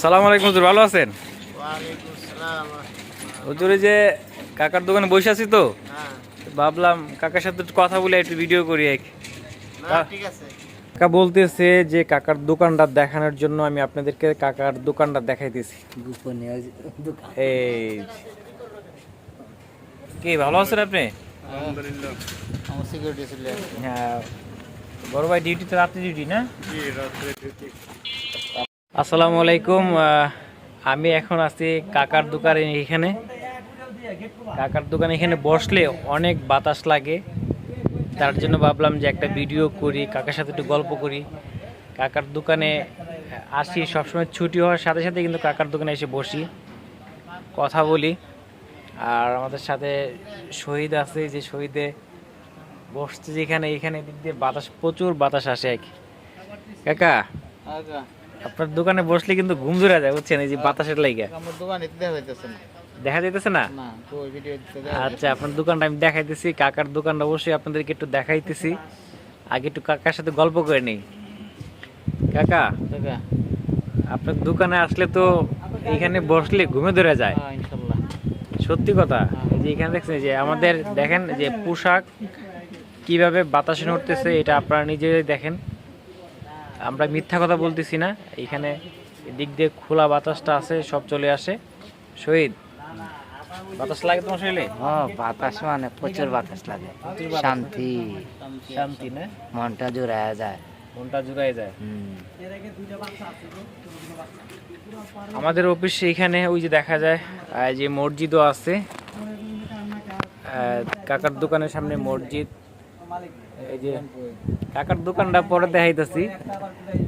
সালাম আলাইকুম হুজুর ভালো আছেন? হুজুর এই যে কাকার দোকানে বসে আছি তো হ্যাঁ। ভাবলাম কাকার সাথে একটু কথা বলে একটু ভিডিও করি এক। ঠিক আছে। কাকা বলতেছে যে কাকার দোকানটা দেখানোর জন্য আমি আপনাদেরকে কাকার দোকানটা দেখাইতেছি। গোপনীয় দোকান। এই। কি ভালো আছেন আপনি? আলহামদুলিল্লাহ। আমার সিকিউরিটি ছিল হ্যাঁ বড় ভাই ডিউটিতে রাত্রি ডিউটি না? রাত্রে ডিউটি আসসালামু আলাইকুম আমি এখন আছি কাকার দোকানে এখানে। কাকার দোকানে এখানে বসলে অনেক বাতাস লাগে। তার জন্য ভাবলাম যে একটা ভিডিও করি, কাকার সাথে একটু গল্প করি। কাকার দোকানে আসি, সবসময় ছুটি হওয়ার সাথে সাথে কিন্তু কাকার দোকানে এসে বসি। কথা বলি। আর আমাদের সাথে শহীদ আছে, যে শহীদে বসছে যেখানে, এখানে দিক দিয়ে বাতাস, প্রচুর বাতাস আসে আর কি কাকা? আচ্ছা। আপনার দোকানে বসলে কিন্তু ঘুম ধরে যায় বুঝছেন? এই যে বাতাসের লাইগা। আমার দোকানে দেখা যাইতেছে না। দেখা যাইতেছে না? না তো ওই ভিডিও দিতে আচ্ছা আপনার দোকানটা আমি দেখাইতেছি কাকার দোকানটা অবশ্যই আপনাদেরকে একটু দেখাইতেছি। আগে একটু কাকার সাথে গল্প করে নিই। কাকা দেখা আপনার দোকানে আসলে তো এখানে বসলে ঘুমে ধরে যায়। হ্যাঁ ইনশাআল্লাহ সত্যি কথা এই যে এখানে দেখছেন যে আমাদের দেখেন যে পোশাক কীভাবে বাতাসে নড়তেছে এটা আপনারা নিজেরাই দেখেন। আমরা মিথ্যা কথা বলতেছি না। এখানে দিক দিয়ে খোলা বাতাসটা আছে সব চলে আসে। শহীদ বাতাস লাগে তোমার শরীরে? ও বাতাস মানে প্রচুর বাতাস লাগে। শান্তি। শান্তি না? মনটা জুড়ায় যায়। মনটা জুড়াই যায়। হুম। আমাদের অফিসে এখানে ওই যে দেখা যায় যে মসজিদও আছে। কাকার দোকানের সামনে মসজিদ। এই যে কাকার দোকানটা পরে দেখাইতেছি।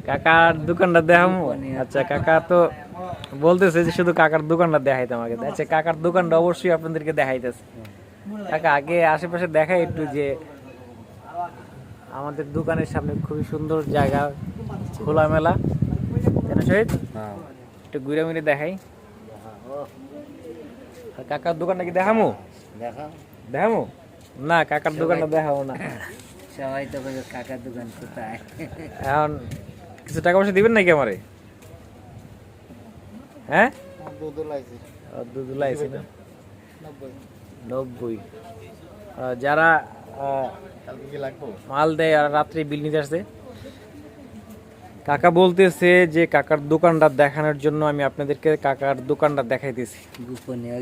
কাকার দোকানটা দেখাম? আচ্ছা কাকা তো বলতেছে যে শুধু কাকার দোকানটা দেখাইতে আমাকে। আচ্ছা কাকার দোকানটা অবশ্যই আপনাদেরকে দেখাইতেছে। কাকা আগে আশেপাশে দেখাই একটু যে আমাদের দোকানের সামনে খুবই সুন্দর জায়গা খোলামেলা। কেন শহীদ? হ্যাঁ। একটু ঘুরে মুড়ে দেখাই। কাকার দোকানটা কি দেখামু? দেখো। দেখামু? না কাকার দোকানটা দেখাবো না। সবাই তো বলে কাকার দোকান কোথায়? এখন কিছু টাকা পয়সা দিবেন নাকি আমারে? হ্যাঁ? না। নব্বই। যারা মাল দেয় আর রাত্রে বিল নিতে আসছে। কাকা বলতেছে যে কাকার দোকানটা দেখানোর জন্য আমি আপনাদেরকে কাকার দোকানটা দেখাইতেছি। গোপনীয়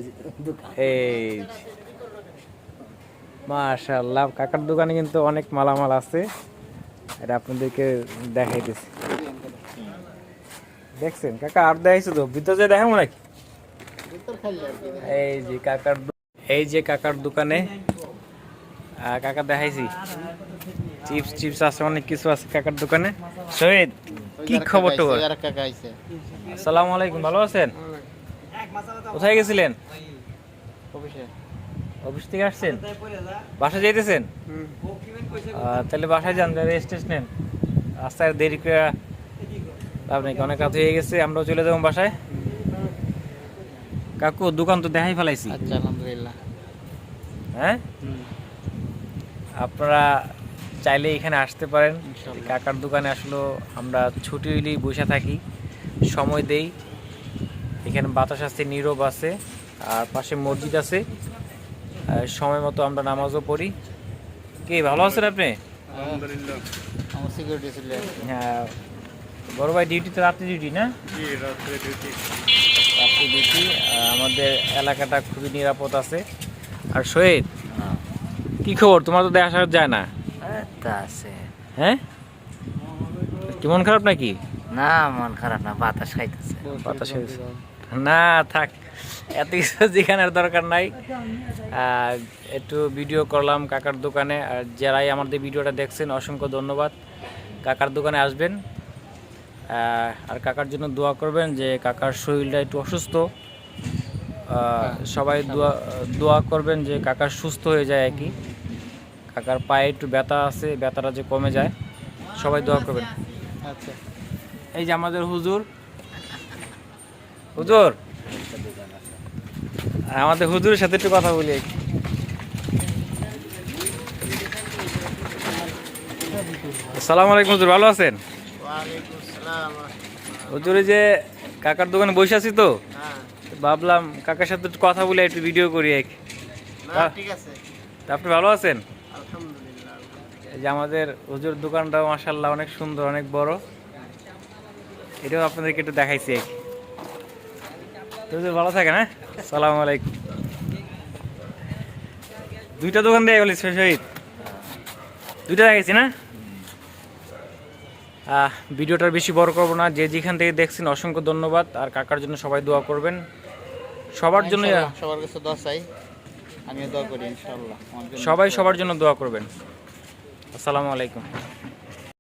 দোকান। এই মাশাল্লাহ কাকার দোকানে কিন্তু অনেক মালামাল আছে। এটা আপনাদেরকে দেখাইতেছি দেখছেন কাকা আর দেখাইছো তো? ভিতরে যে দেখাবো নাকি? এই যে কাকার এই যে কাকার দোকানে কাকা দেখাইছি। চিপস চিপস আছে অনেক কিছু আছে কাকার দোকানে। শহীদ কি খবর টবর আইছে। আসসালামু আলাইকুম ভালো আছেন? কোথায় গেছিলেন? অফিসে। অফিস থেকে আসছেন? বাসায় যাইতেছেন? তাহলে বাসায় যান রেস্ট টেস্ট নেন। রাস্তায় দেরি করে লাভ নাকি অনেক রাত হয়ে গেছে আমরাও চলে যাব বাসায়। কাকু দোকান তো দেখাই ফেলাইছি। আচ্ছা আলহামদুলিল্লাহ। হ্যাঁ? আপনারা চাইলে এখানে আসতে পারেন। কাকার দোকানে আসলে আমরা ছুটি হইলেই বসে থাকি সময় দেই। এখানে বাতাস আছে নীরব আছে আর পাশে মসজিদ আছে। সময় মতো আমরা নামাজও পড়ি। কি ভালো আছেন আপনি? আলহামদুলিল্লাহ। আমার সিকিউরিটি ছিল হ্যাঁ বড় ভাই ডিউটিতে রাত্রি ডিউটি না? রাত্রে ডিউটি ডিউটি আমাদের এলাকাটা খুবই নিরাপদ আছে। আর শহীদ হ্যাঁ। কি খবর? তোমার তো দেখা যায় না। আছে। হ্যাঁ? কি মন খারাপ নাকি? না মন খারাপ না বাতাস খাইতেছে। বাতাস হয়েছে। না থাক। এত কিছু যেখানের দরকার নাই। একটু ভিডিও করলাম কাকার দোকানে। আর যারাই আমাদের ভিডিওটা দেখছেন অসংখ্য ধন্যবাদ। কাকার দোকানে আসবেন। আর কাকার জন্য দোয়া করবেন যে কাকার শরীরটা একটু অসুস্থ। সবাই দোয়া দোয়া করবেন যে কাকার সুস্থ হয়ে যায় আর কি। কাকার পায়ে একটু ব্যথা আছে ব্যথাটা যে কমে যায়। সবাই দোয়া করবেন। আচ্ছা। এই যে আমাদের হুজুর। হুজুর। আমাদের হুজুরের সাথে একটু কথা বলি। আসসালামু আলাইকুম হুজুর ভালো আছেন? হুজুর যে কাকার দোকানে বসে আছি তো হ্যাঁ। ভাবলাম কাকার সাথে একটু কথা বলে একটু ভিডিও করি এক। আপনি ভালো আছেন? এই যে আমাদের হুজুর দোকানটাও মাসাল্লাহ অনেক সুন্দর অনেক বড়। এটাও আপনাদেরকে একটু দেখাইছি এক। হুজুর ভালো থাকেন হ্যাঁ? সালাম আলাইকুম। দুইটা দোকান দিয়ে গেলি শহীদ দুইটা দেখাইছি না? ভিডিওটা বেশি বড় করব না। যে যেখান থেকে দেখছেন অসংখ্য ধন্যবাদ। আর কাকার জন্য সবাই দোয়া করবেন। সবার জন্য সবার কাছে দোয়া চাই। আমিও দোয়া করি ইনশাআল্লাহ সবাই সবার জন্য দোয়া করবেন। আসসালামু আলাইকুম।